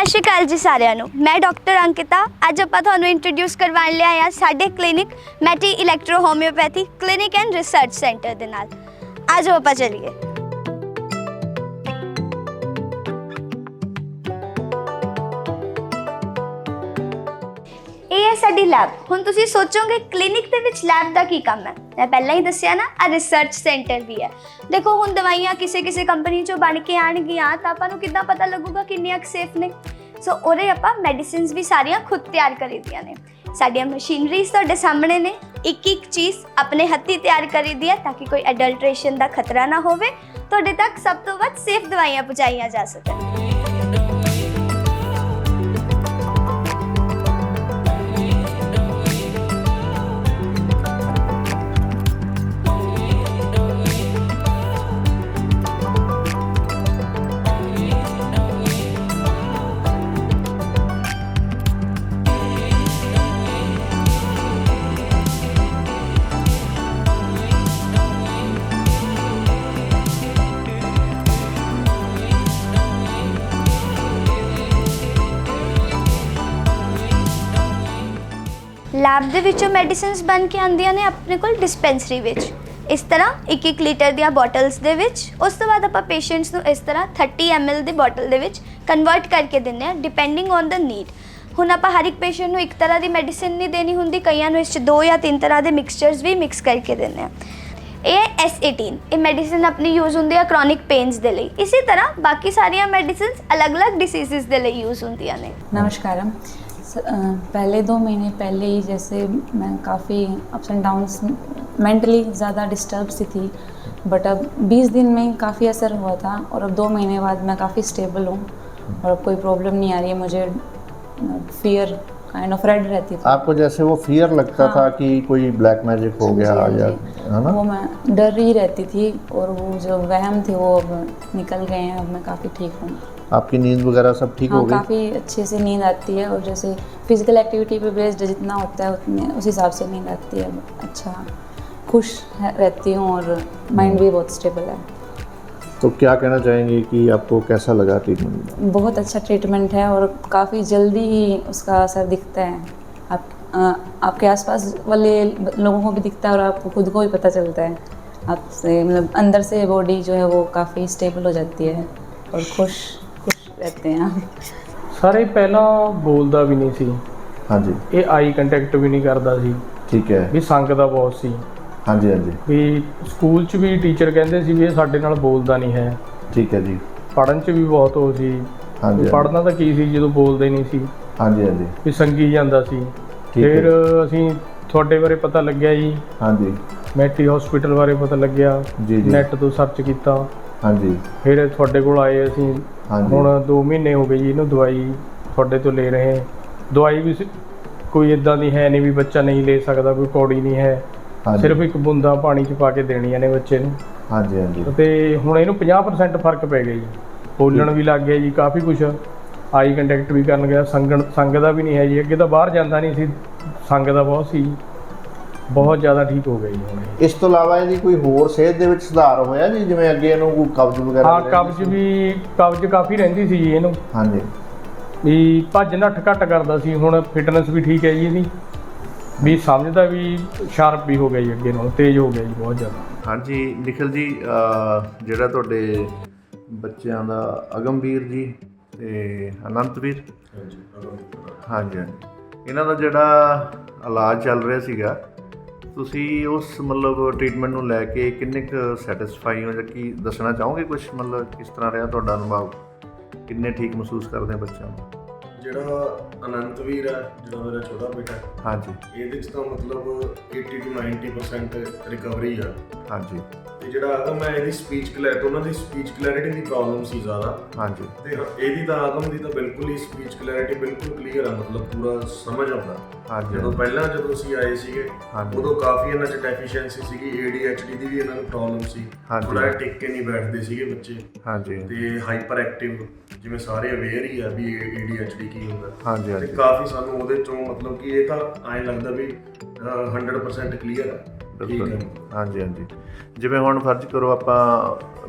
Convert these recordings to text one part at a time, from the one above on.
ਸਤਿ ਸ਼੍ਰੀ ਅਕਾਲ ਜੀ ਸਾਰਿਆਂ ਨੂੰ। ਮੈਂ ਡਾਕਟਰ ਅੰਕਿਤਾ, ਅੱਜ ਆਪਾਂ ਤੁਹਾਨੂੰ ਇੰਟਰੋਡਿਊਸ ਕਰਵਾਉਣ ਲਿਆ ਆ ਸਾਡੇ clinic matte electro homoeopathy clinic and research centre ਦੇ ਨਾਲ। ਆਜੋ ਆਪਾਂ ਚਲੀਏ। ਸਾਡੀ ਲੈਬ ਹੁਣ ਤੁਸੀਂ ਸੋਚੋਗੇ ਕਲੀਨਿਕ ਦੇ ਵਿੱਚ ਲੈਬ ਦਾ ਕੀ ਕੰਮ ਹੈ? ਮੈਂ ਪਹਿਲਾਂ ਹੀ ਦੱਸਿਆ ਨਾ ਆ ਰਿਸਰਚ ਸੈਂਟਰ ਵੀ ਹੈ। ਦੇਖੋ, ਹੁਣ ਦਵਾਈਆਂ ਕਿਸੇ ਕਿਸੇ ਕੰਪਨੀ ਚੋਂ ਬਣ ਕੇ ਆਣਗੀਆਂ ਤਾਂ ਆਪਾਂ ਨੂੰ ਕਿੱਦਾਂ ਪਤਾ ਲੱਗੂਗਾ ਕਿੰਨੀਆਂ ਸੇਫ ਨੇ? ਸੋ ਉਹਦੇ ਆਪਾਂ ਮੈਡੀਸਿਨਸ ਵੀ ਸਾਰੀਆਂ ਖੁਦ ਤਿਆਰ ਕਰੀਦੀਆਂ ਨੇ। ਸਾਡੀਆਂ ਮਸ਼ੀਨਰੀਜ਼ ਤੁਹਾਡੇ ਸਾਹਮਣੇ ਨੇ। ਇੱਕ ਇੱਕ ਚੀਜ਼ ਆਪਣੇ ਹੱਥੀਂ ਤਿਆਰ ਕਰੀ ਦੀ ਹੈ, ਤਾਂ ਕਿ ਕੋਈ ਅਡਲਟ੍ਰੇਸ਼ਨ ਦਾ ਖਤਰਾ ਨਾ ਹੋਵੇ। ਤੁਹਾਡੇ ਤੱਕ ਸਭ ਤੋਂ ਵੱਧ ਸੇਫ ਦਵਾਈਆਂ ਪਹੁੰਚਾਈਆਂ ਜਾ ਸਕਣ। ਲੈਬ ਦੇ ਵਿੱਚੋਂ ਮੈਡੀਸਿਨਸ ਬਣ ਕੇ ਆਉਂਦੀਆਂ ਨੇ ਆਪਣੇ ਕੋਲ ਡਿਸਪੈਂਸਰੀ ਵਿੱਚ। ਇਸ ਤਰ੍ਹਾਂ 1-1 ਲੀਟਰ ਦੀਆਂ ਬੋਟਲਸ ਦੇ ਵਿੱਚ, ਉਸ ਤੋਂ ਬਾਅਦ ਆਪਾਂ ਪੇਸ਼ੈਂਟਸ ਨੂੰ ਇਸ ਤਰ੍ਹਾਂ 30 ml ਦੀ ਬੋਟਲ ਦੇ ਵਿੱਚ ਕਨਵਰਟ ਕਰਕੇ ਦਿੰਨੇ ਆ ਡਿਪੈਂਡਿੰਗ ਔਨ ਦਾ ਨੀਡ ਹੁਣ ਆਪਾਂ ਹਰ ਇੱਕ ਪੇਸ਼ੈਂਟ ਨੂੰ ਇੱਕ ਤਰ੍ਹਾਂ ਦੀ ਮੈਡੀਸਿਨ ਨਹੀਂ ਦੇਣੀ ਹੁੰਦੀ, ਕਈਆਂ ਨੂੰ ਇਸ 'ਚ ਦੋ ਜਾਂ ਤਿੰਨ ਤਰ੍ਹਾਂ ਦੇ ਮਿਕਸਚਰਸ ਵੀ ਮਿਕਸ ਕਰਕੇ ਦਿੰਨੇ ਆ ਇਹ S18 ਇਹ ਮੈਡੀਸਿਨ ਆਪਣੀ ਯੂਜ਼ ਹੁੰਦੀ ਆ ਕ੍ਰੋਨਿਕ ਪੇਨਸ ਦੇ ਲਈ। ਇਸੇ ਤਰ੍ਹਾਂ ਬਾਕੀ ਸਾਰੀਆਂ ਮੈਡੀਸਿਨਸ ਅਲੱਗ-ਅਲੱਗ ਡਿਸੀਜ਼ਸ ਦੇ ਲਈ ਯੂਜ਼ ਹੁੰਦੀਆਂ ਨੇ। ਨਮਸਕਾਰਮ। पहले दो महीने पहले ही जैसे मैं काफ़ी अप्स एंड डाउन्स मेंटली ज़्यादा डिस्टर्ब सी थी बट अब 20 दिन में काफ़ी असर हुआ था और अब दो महीने बाद मैं काफ़ी स्टेबल हूँ और अब कोई प्रॉब्लम नहीं आ रही है, मुझे फियर काइंड ऑफ़ रेड रहती थी। आपको जैसे वो फियर लगता हाँ। था कि कोई ब्लैक मैजिक हो गया या है ना? वो मैं डर ही रहती थी और वो जो वहम थे वो अब निकल गए हैं अब मैं काफ़ी ठीक हूँ। आपकी नींद वगैरह सब ठीक हाँ हो गई? काफ़ी अच्छे से नींद आती है और जैसे फ़िज़िकल एक्टिविटी पे बेस्ड जितना होता है उतने उस हिसाब से नींद आती है। अच्छा खुश रहती हूँ और माइंड भी बहुत स्टेबल है। तो क्या कहना चाहेंगे कि आपको कैसा लगा ट्रीटमेंट बहुत अच्छा ट्रीटमेंट है और काफ़ी जल्दी ही उसका असर दिखता है आप अ, आपके आसपास वाले लोगों को भी दिखता है और आपको खुद को भी पता चलता है आपसे मतलब अंदर से बॉडी जो है वो काफ़ी स्टेबल हो जाती है और खुश खुश रहते हैं आप ਸਾਰੇ ਪਹਿਲਾਂ ਬੋਲਦਾ ਵੀ ਨਹੀਂ ਸੀ हाँ जी ਇਹ ਆਈ ਕੰਟੈਕਟ ਵੀ ਨਹੀਂ ਕਰਦਾ ਸੀ ठीक है ਵੀ ਸੰਗਦਾ ਬਹੁਤ ਸੀ ਹਾਂਜੀ ਹਾਂਜੀ। ਵੀ ਸਕੂਲ 'ਚ ਵੀ ਟੀਚਰ ਕਹਿੰਦੇ ਸੀ ਵੀ ਇਹ ਸਾਡੇ ਨਾਲ ਬੋਲਦਾ ਨਹੀਂ ਹੈ। ਠੀਕ ਹੈ ਜੀ। ਪੜਨ 'ਚ ਵੀ ਬਹੁਤ ਉਹ ਸੀ। ਹਾਂਜੀ ਪੜਨਾ ਤਾਂ ਕੀ ਸੀ ਜਦੋਂ ਬੋਲਦੇ ਨਹੀਂ ਸੀ। ਹਾਂਜੀ ਹਾਂਜੀ। ਵੀ ਸੰਗੀ ਜਾਂਦਾ ਸੀ। ਫਿਰ ਅਸੀਂ ਤੁਹਾਡੇ ਬਾਰੇ ਪਤਾ ਲੱਗਿਆ ਜੀ। ਹਾਂਜੀ। ਮੈਟੀ ਹਸਪੀਟਲ ਬਾਰੇ ਪਤਾ ਲੱਗਿਆ। ਜੀ ਜੀ। ਨੈਟ ਤੋਂ ਸਰਚ ਕੀਤਾ। ਹਾਂਜੀ। ਫਿਰ ਤੁਹਾਡੇ ਕੋਲ ਆਏ ਅਸੀਂ। ਹੁਣ 2 ਮਹੀਨੇ ਹੋ ਗਏ ਜੀ ਇਹਨੂੰ ਦਵਾਈ ਤੁਹਾਡੇ ਤੋਂ ਲੈ ਰਹੇ ਦਵਾਈ ਵੀ ਕੋਈ ਇਦਾਂ ਦੀ ਹੈ ਨਹੀਂ ਵੀ ਬੱਚਾ ਨਹੀਂ ਲੈ ਸਕਦਾ ਕੋਈ ਕੌੜੀ ਨਹੀਂ ਹੈ। ਸਿਰਫ ਇੱਕ ਬੂੰਦਾ ਪਾਣੀ ਚ ਪਾ ਕੇ ਦੇਣੀਆਂ ਨੇ ਬੱਚੇ ਨੂੰ। ਹਾਂਜੀ ਹਾਂਜੀ। ਤੇ ਹੁਣ ਇਹਨੂੰ 50% ਫ਼ਰਕ ਪੈ ਗਿਆ ਜੀ। ਬੋਲਣ ਵੀ ਲੱਗ ਗਿਆ ਜੀ ਕਾਫੀ ਕੁਝ ਆਈ ਕੰਟੈਕਟ ਵੀ ਕਰਨ ਗਿਆ ਸੰਗਣ ਸੰਗ ਦਾ ਵੀ ਨਹੀਂ ਹੈ ਜੀ। ਅੱਗੇ ਤਾਂ ਬਾਹਰ ਜਾਂਦਾ ਨਹੀਂ ਸੀ ਸੰਗ ਦਾ ਬਹੁਤ ਸੀ। ਬਹੁਤ ਜ਼ਿਆਦਾ ਠੀਕ ਹੋ ਗਿਆ ਜੀ ਹੁਣ ਇਸ ਤੋਂ ਇਲਾਵਾ ਇਹਦੀ ਕੋਈ ਹੋਰ ਸਿਹਤ ਦੇ ਵਿੱਚ ਸੁਧਾਰ ਹੋਇਆ ਜੀ? ਜਿਵੇਂ ਅੱਗੇ ਇਹਨੂੰ ਕੋਈ ਕਬਜ਼ ਵਗੈਰਾ ਹਾਂ ਕਬਜ਼ ਵੀ ਕਬਜ਼ ਕਾਫੀ ਰਹਿੰਦੀ ਸੀ ਜੀ ਇਹਨੂੰ। ਹਾਂਜੀ। ਵੀ ਭੱਜ ਨੱਠ ਘੱਟ ਕਰਦਾ ਸੀ। ਹੁਣ ਫਿਟਨੈਸ ਵੀ ਠੀਕ ਹੈ ਜੀ ਇਹਦੀ। ਵੀ ਸਮਝਦਾ ਵੀ ਸ਼ਾਰਪ ਵੀ ਹੋ ਗਿਆ ਜੀ ਅੱਗੇ ਨਾਲ, ਤੇਜ਼ ਹੋ ਗਿਆ ਜੀ ਬਹੁਤ ਜ਼ਿਆਦਾ। ਹਾਂਜੀ, ਨਿਖਿਲ ਜੀ ਜਿਹੜਾ ਤੁਹਾਡੇ ਬੱਚਿਆਂ ਦਾ ਅਗਮਵੀਰ ਜੀ ਤੇ ਅਨੰਤਵੀਰ। ਹਾਂਜੀ ਹਾਂਜੀ। ਇਹਨਾਂ ਦਾ ਜਿਹੜਾ ਇਲਾਜ ਚੱਲ ਰਿਹਾ ਸੀਗਾ, ਤੁਸੀਂ ਉਸ ਮਤਲਬ ਟ੍ਰੀਟਮੈਂਟ ਨੂੰ ਲੈ ਕੇ ਕਿੰਨੇ ਕੁ ਸੈਟੀਸਫਾਈ ਹੋ ਜਾਂ ਕੀ ਦੱਸਣਾ ਚਾਹੋਗੇ ਕੁਝ ਮਤਲਬ ਕਿਸ ਤਰ੍ਹਾਂ ਰਿਹਾ ਤੁਹਾਡਾ ਅਨੁਭਵ? ਕਿੰਨੇ ਠੀਕ ਮਹਿਸੂਸ ਕਰਦੇ ਬੱਚਿਆਂ ਨੂੰ? ਜਿਹੜਾ ਅਨੰਤਵੀਰ ਹੈ ਜਿਹੜਾ ਮੇਰਾ ਛੋਟਾ ਬੇਟਾ ਹੈ, ਹਾਂਜੀ। ਇਹਦੇ 'ਚ ਤਾਂ ਮਤਲਬ 80 ਤੋਂ 90% ਰਿਕਵਰੀ ਆ। ਹਾਂਜੀ। ਤੇ ਜਿਹੜਾ ਆਗਮ ਹੈ ਇਹਦੀ ਸਪੀਚ ਕਲੈਰਿਟੀ ਉਹਨਾਂ ਦੀ ਸਪੀਚ ਕਲੈਰਿਟੀ ਦੀ ਪ੍ਰੋਬਲਮ ਸੀ ਜ਼ਿਆਦਾ। ਹਾਂਜੀ। ਤੇ ਇਹਦੀ ਤਾਂ ਆਗਮ ਦੀ ਤਾਂ ਬਿਲਕੁਲ ਹੀ ਸਪੀਚ ਕਲੈਰਿਟੀ ਬਿਲਕੁਲ ਕਲੀਅਰ ਆ ਮਤਲਬ ਪੂਰਾ ਸਮਝ ਆਉਂਦਾ। ਹਾਂਜੀ। ਜਦੋਂ ਪਹਿਲਾਂ ਜਦੋਂ ਅਸੀਂ ਆਏ ਸੀਗੇ ਹਾਂਜੀ। ਉਦੋਂ ਕਾਫੀ ਇਹਨਾਂ 'ਚ ਡੈਫੀਸ਼ੀਐਂਸੀ ਸੀਗੀ ADHD ਦੀ ਵੀ ਇਹਨਾਂ ਨੂੰ ਪ੍ਰੋਬਲਮ ਸੀ। ਹਾਂਜੀ। ਥੋੜਾ ਟਿਕ ਕੇ ਨਹੀਂ ਬੈਠਦੇ ਸੀਗੇ ਬੱਚੇ। ਹਾਂਜੀ। ਤੇ ਹਾਈਪਰ ਐਕਟਿਵ ਜਿਵੇਂ ਸਾਰੇ ਅਵੇਅਰ ਹੀ ਆ ਵੀ ADHD ਕੀ ਹੁੰਦਾ। ਹਾਂਜੀ ਤੇ ਹਾਂਜੀ। ਕਾਫੀ ਸਾਨੂੰ ਉਹਦੇ ਚੋਂ ਮਤਲਬ ਕਿ ਇਹ ਤਾਂ ਐਂ ਲੱਗਦਾ ਵੀ ਅਹ, 100% ਕਲੀਅਰ ਹੈ ਠੀਕ ਬਿਲਕੁਲ। ਹੈ ਹਾਂਜੀ ਹਾਂਜੀ। ਜਿਵੇਂ ਹੁਣ ਫਰਜ਼ ਕਰੋ ਆਪਾਂ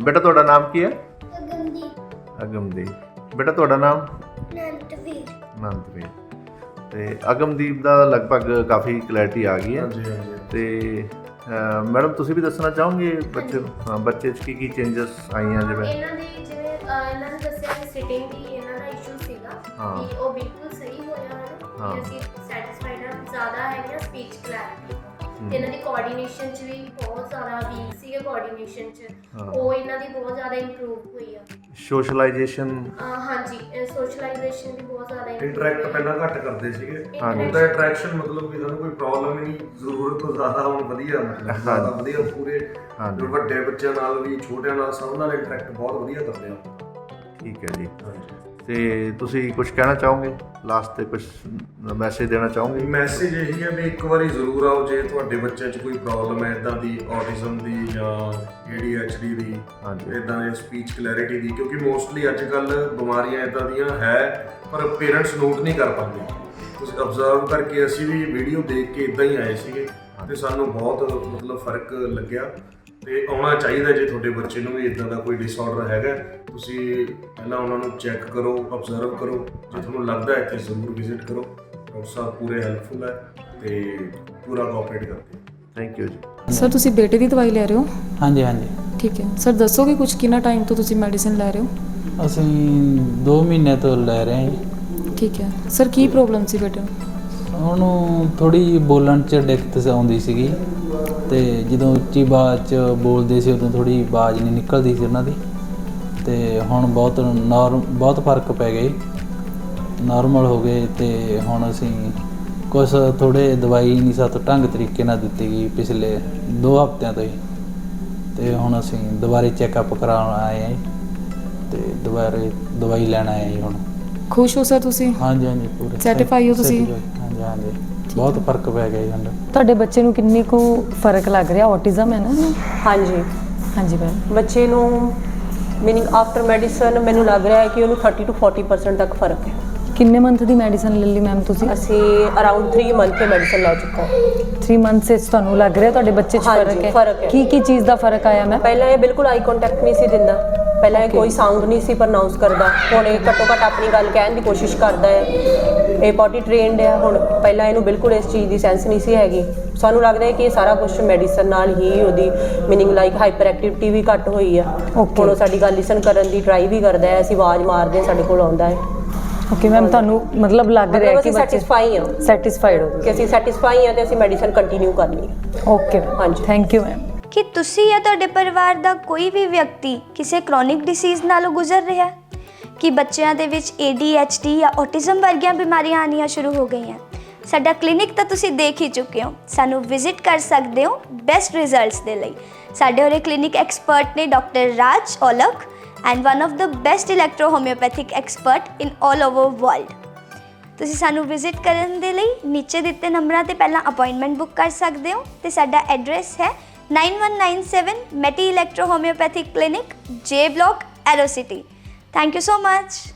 ਬੇਟਾ ਤੁਹਾਡਾ ਨਾਮ ਕੀ ਹੈ? ਅਗਮਦੀਪ। ਅਗਮਦੀਪ। ਬੇਟਾ ਤੁਹਾਡਾ ਨਾਮ? ਨੰਦਵੀਰ ਅਨੰਤਵੀਰ ਤੇ ਅਗਮਦੀਪ ਦਾ ਲਗਭਗ ਕਾਫੀ ਕਲੈਰਿਟੀ ਆ ਗਈ ਹੈ। ਹਾਂਜੀ ਹਾਂਜੀ ਤੇ ਅਹ, ਮੈਡਮ ਤੁਸੀਂ ਵੀ ਦੱਸਣਾ ਚਾਹੋਗੇ ਬੱਚੇ ਨੂੰ? ਹਾਂ, ਬੱਚੇ 'ਚ ਕੀ ਕੀ ਚੇਂਜਸ ਆਈਆਂ ਜਿਵੇਂ? ਇਹਨਾਂ ਦੀ ਜਿਵੇਂ ਅਹ, ਇਹਨਾਂ ਨੇ ਦੱਸਿਆ ਸਿਟਿੰਗ ਦੀ ਇਹਨਾਂ ਦਾ ਇਸ਼ੂ ਸੀਗਾ ਹਾਂ। ਕਿ ਉਹ ਬਿਲਕੁਲ ਸਹੀ ਹੋਇਆ ਹਾਂ। ਹੈ ਕਿ ਅਸੀਂ ਸੈਟੀਸਫਾਈਡ ਹਾਂ ਜ਼ਿਆਦਾ ਹੈਗਾ ਸਪੀਚ ਕਲੈਰਿਟੀ ਤੇ ਇਹਨਾਂ ਦੀ ਕੋਆਰਡੀਨੇਸ਼ਨ ਚ ਵੀ ਬਹੁਤ ਜ਼ਿਆਦਾ ਵੀਕ ਸੀਗੇ ਕੋਆਰਡੀਨੇਸ਼ਨ ਚ ਹਾਂ। ਉਹ ਇਹਨਾਂ ਦੀ ਬਹੁਤ ਜ਼ਿਆਦਾ ਇੰਪਰੂਵ ਹੋਈ ਆ ਸੋਸ਼ਲਾਈਜੇਸ਼ਨ ਅਹ, ਹਾਂਜੀ ਸੋਸ਼ਲਾਈਜੇਸ਼ਨ ਵੀ ਬਹੁਤ ਜ਼ਿਆਦਾ improve ਇੰਟਰੈਕਟ ਹੋਈ। ਪਹਿਲਾਂ ਘੱਟ ਕਰਦੇ ਸੀਗੇ ਹਾਂਜੀ। ਹੁਣ ਤਾਂ ਇੰਟਰੈਕਸ਼ਨ ਮਤਲਬ ਕਿ ਸਾਨੂੰ ਕੋਈ ਪ੍ਰੋਬਲਮ ਹੀ ਨਹੀਂ ਜ਼ਰੂਰਤ ਤੋਂ ਜ਼ਿਆਦਾ ਹੁਣ ਵਧੀਆ ਮਤਲਬ ਜ਼ਿਆਦਾ ਵਧੀਆ ਪੂਰੇ ਹਾਂਜੀ। ਜੋ ਵੱਡੇ ਬੱਚਿਆਂ ਨਾਲ ਵੀ ਛੋਟਿਆਂ ਨਾਲ ਸਭ ਨਾਲ ਇੰਟਰੈਕਟ ਬਹੁਤ ਵਧੀਆ ਕਰਦੇ ਆ ਠੀਕ ਹੈ ਜੀ। ਤੇ ਤੁਸੀਂ ਕੁਝ ਕਹਿਣਾ ਚਾਹੋਗੇ? ਲਾਸਟ ਤੇ ਕੁਝ ਮੈਸੇਜ ਦੇਣਾ ਚਾਹੋਗੇ? ਮੈਸੇਜ ਇਹੀ ਹੈ ਵੀ ਇੱਕ ਵਾਰੀ ਜ਼ਰੂਰ ਆਓ ਜੇ ਤੁਹਾਡੇ ਬੱਚੇ 'ਚ ਕੋਈ ਪ੍ਰੋਬਲਮ ਹੈ ਇਦਾਂ ਦੀ ਆਟਿਜ਼ਮ ਦੀ ਜਾਂ ADHD ਦੀ ਹਾਂਜੀ। ਇਦਾਂ ਦੀ ਸਪੀਚ ਕਲੈਰਿਟੀ ਦੀ ਕਿਉਂਕਿ ਮੋਸਟਲੀ ਅੱਜ ਕੱਲ ਬਿਮਾਰੀਆਂ ਇਦਾਂ ਦੀਆਂ ਹੈ ਪਰ ਪੇਰੈਂਟਸ ਨੋਟ ਨਹੀਂ ਕਰ ਪਾਉਂਦੇ। ਤੁਸੀਂ ਅਬਜ਼ਰਵ ਕਰਕੇ ਅਸੀਂ ਵੀ ਵੀਡੀਓ ਦੇਖ ਕੇ ਇਦਾਂ ਹੀ ਆਏ ਸੀਗੇ ਤੇ ਸਾਨੂੰ ਬਹੁਤ ਮਤਲਬ ਫ਼ਰਕ ਲੱਗਿਆ। ਤੇ ਆਉਣਾ ਚਾਹੀਦਾ ਜੇ ਤੁਹਾਡੇ ਬੱਚੇ ਨੂੰ ਵੀ ਇਦਾਂ ਦਾ ਕੋਈ ਡਿਸਆਰਡਰ ਹੈਗਾ ਤੁਸੀਂ ਪਹਿਲਾਂ ਉਹਨਾਂ ਨੂੰ ਚੈੱਕ ਕਰੋ ਅਬਜ਼ਰਵ ਕਰੋ ਜੇ ਤੁਹਾਨੂੰ ਲੱਗਦਾ ਹੈ ਤੇ ਜ਼ਰੂਰ ਵਿਜ਼ਿਟ ਕਰੋ। ਡਾਕਟਰ ਸਾਹਿਬ ਪੂਰੇ ਹੈਲਪਫੁਲ ਹੈ ਤੇ ਪੂਰਾ ਕੋਆਪਰੇਟ ਕਰਦੇ ਥੈਂਕ ਯੂ ਜੀ। ਸਰ ਤੁਸੀਂ ਬੇਟੇ ਦੀ ਦਵਾਈ ਲੈ ਰਹੇ ਹੋ? ਹਾਂਜੀ ਹਾਂਜੀ। ਠੀਕ ਹੈ। ਸਰ ਦੱਸੋਗੇ ਕੁਝ ਕਿੰਨਾ ਟਾਈਮ ਤੋਂ ਤੁਸੀਂ ਮੈਡੀਸਿਨ ਲੈ ਰਹੇ ਹੋ? ਅਸੀਂ 2 ਮਹੀਨੇ ਤੋਂ ਲੈ ਰਹੇ ਹਾਂ ਠੀਕ ਹੈ। ਸਰ ਕੀ ਪ੍ਰੋਬਲਮ ਸੀ ਬੇਟੇ ਨੂੰ? ਉਹਨੂੰ ਥੋੜੀ ਬੋਲਣ 'ਚ ਦਿੱਕਤ ਆਉਂਦੀ ਸੀਗੀ। ਤੇ ਜਦੋਂ ਉੱਚੀ ਆਵਾਜ਼ 'ਚ ਬੋਲਦੇ ਸੀ, ਉਦੋਂ ਥੋੜੀ ਆਵਾਜ਼ ਨਹੀਂ ਨਿਕਲਦੀ ਸੀ ਉਹਨਾਂ ਦੀ। ਤੇ ਹੁਣ ਬਹੁਤ ਨੋਰਮ ਬਹੁਤ ਫ਼ਰਕ ਪੈ ਗਏ ਨਾਰਮਲ ਹੋ ਗਏ ਤੇ ਹੁਣ ਅਸੀਂ ਕੁਝ ਥੋੜੇ ਦਵਾਈ ਨਹੀਂ ਸਾਤੋਂ ਢੰਗ ਤਰੀਕੇ ਨਾਲ ਦਿੱਤੀ ਗਈ ਪਿਛਲੇ 2 ਹਫ਼ਤਿਆਂ ਤੋਂ ਹੀ। ਤੇ ਹੁਣ ਅਸੀਂ ਦੁਬਾਰੇ ਚੈੱਕਅਪ ਕਰਾਉਣ ਆਏ ਹਾਂ ਤੇ ਦੁਬਾਰੇ ਦਵਾਈ ਲੈਣ ਆਏ ਹਾਂ ਜੀ ਹੁਣ। ਖੁਸ਼ ਹੋ ਸਰ ਤੁਸੀਂ? ਹਾਂਜੀ ਹਾਂਜੀ ਪੂਰੇ Satisfy ਹੋ ਤੁਸੀਂ? Satisfy, ਹਾਂਜੀ ਹਾਂਜੀ। ਬਹੁਤ ਫ਼ਰਕ ਪੈ ਗਿਆ ਜੀ ਸਾਨੂੰ। ਤੁਹਾਡੇ ਬੱਚੇ ਨੂੰ ਕਿੰਨੀ ਕੁ ਫ਼ਰਕ ਲੱਗ ਰਿਹਾ? ਆਟਿਜ਼ਮ ਹੈ ਨਾ ਹਾਂਜੀ। ਹਾਂਜੀ ਮੈਮ ਬੱਚੇ ਨੂੰ ਮੀਨਿੰਗ ਆਫਟਰ ਮੈਡੀਸਨ ਮੈਨੂੰ ਲੱਗ ਰਿਹਾ ਹੈ ਕਿ ਉਹਨੂੰ 30 ਤੋਂ 40% ਤੱਕ ਫ਼ਰਕ ਹੈ। ਕਿੰਨੇ ਮੰਥ ਦੀ ਮੈਡੀਸਨ ਲੈ ਲਈ ਮੈਮ ਤੁਸੀਂ? ਅਸੀਂ ਅਰਾਊਂਡ 3 ਮੰਥ ਤੇ ਮੈਡੀਸਨ ਲੈ ਚੁੱਕਾ ਹਾਂ। 3 ਮੰਥ ਵਿੱਚ ਤੁਹਾਨੂੰ ਲੱਗ ਰਿਹਾ ਤੁਹਾਡੇ ਬੱਚੇ 'ਚ ਹਾਂਜੀ, ਫ਼ਰਕ ਹੈ? ਫ਼ਰਕ ਹੈ। ਕੀ ਕੀ ਚੀਜ਼ ਦਾ ਫ਼ਰਕ ਆਇਆ ਮੈਮ ਪਹਿਲਾਂ ਇਹ ਬਿਲਕੁਲ ਆਈ ਕੰਟੈਕਟ ਨਹੀਂ ਸੀ ਦਿੰਦਾ। ਪਹਿਲਾਂ ਇਹ ਕੋਈ ਸਾਊਂਡ ਨਹੀਂ ਸੀ ਪ੍ਰਨਾਉਂਸ ਕਰਦਾ। ਹੁਣ ਇਹ ਘੱਟੋ ਘੱਟ ਆਪਣੀ ਗੱਲ ਕਹਿਣ ਦੀ ਕੋਸ਼ਿਸ਼ ਕਰਦਾ ਹੈ। ਇਹ ਪੋਟੀ ਟ੍ਰੇਨਡ ਹੈ। ਹੁਣ ਪਹਿਲਾਂ ਇਹਨੂੰ ਬਿਲਕੁਲ ਇਸ ਚੀਜ਼ ਦੀ ਸੈਂਸ ਨਹੀਂ ਸੀ ਹੈਗੀ। ਸਾਨੂੰ ਲੱਗਦਾ ਹੈ ਕਿ ਇਹ ਸਾਰਾ ਕੁਝ ਮੈਡੀਸਨ ਨਾਲ ਹੀ ਉਹਦੀ ਮੀਨਿੰਗ ਲਾਈਕ ਹਾਈਪਰ ਐਕਟੀਵਿਟੀ ਵੀ ਘੱਟ ਹੋਈ ਆ. ਹੁਣ ਉਹ ਸਾਡੀ ਗੱਲ ਲਿਸਨ ਕਰਨ ਦੀ ਟਰਾਈ ਵੀ ਕਰਦਾ ਹੈ। ਅਸੀਂ ਆਵਾਜ਼ ਮਾਰਦੇ ਹਾਂ ਸਾਡੇ ਕੋਲ ਆਉਂਦਾ ਹੈ। ਓਕੇ ਮੈਮ ਤੁਹਾਨੂੰ ਮਤਲਬ ਲੱਗ ਰਿਹਾ ਕਿ ਅਸੀਂ ਸੈਟੀਸਫਾਈ ਹਾਂ। ਸੈਟੀਸਫਾਈਡ ਹੋ ਕਿ ਅਸੀਂ ਸੈਟੀਸਫਾਈ ਹਾਂ ਤੇ ਅਸੀਂ ਮੈਡੀਸਨ ਕੰਟੀਨਿਊ ਕਰਨੀ ਹੈ। ਓਕੇ ਹਾਂਜੀ। ਥੈਂਕ ਯੂ ਮੈਮ ਕਿ ਤੁਸੀਂ ਜਾਂ ਤੁਹਾਡੇ ਪਰਿਵਾਰ ਦਾ ਕੋਈ ਵੀ ਵਿਅਕਤੀ ਕਿਸੇ ਕ੍ਰੋਨਿਕ ਡਿਸੀਜ਼ ਨਾਲੋਂ ਗੁਜ਼ਰ ਰਿਹਾ ਹੈ? ਕਿ ਬੱਚਿਆਂ ਦੇ ਵਿੱਚ ADHD ਜਾਂ ਔਟਿਜ਼ਮ ਵਰਗੀਆਂ ਬਿਮਾਰੀਆਂ ਆਉਣੀਆਂ ਸ਼ੁਰੂ ਹੋ ਗਈਆਂ? ਸਾਡਾ ਕਲੀਨਿਕ ਤਾਂ ਤੁਸੀਂ ਦੇਖ ਹੀ ਚੁੱਕੇ ਹੋ। ਸਾਨੂੰ ਵਿਜ਼ਿਟ ਕਰ ਸਕਦੇ ਹੋ ਬੈਸਟ ਰਿਜ਼ਲਟਸ ਦੇ ਲਈ। ਸਾਡੇ ਹੋਰੇ ਕਲੀਨਿਕ ਐਕਸਪਰਟ ਨੇ doctor Raj Aulakh and one of the best electro homeopathic expert in 올 over world ਤੁਸੀਂ ਸਾਨੂੰ ਵਿਜ਼ਿਟ ਕਰਨ ਦੇ ਲਈ ਨੀਚੇ ਦਿੱਤੇ ਨੰਬਰਾਂ ਤੇ ਪਹਿਲਾਂ ਅਪਾਇੰਟਮੈਂਟ ਬੁੱਕ ਕਰ ਸਕਦੇ ਹੋ ਤੇ ਸਾਡਾ ਐਡਰੈਸ ਹੈ 9197 Meti Electro Homeopathic Clinic, J Block, Aero City. Thank you so much.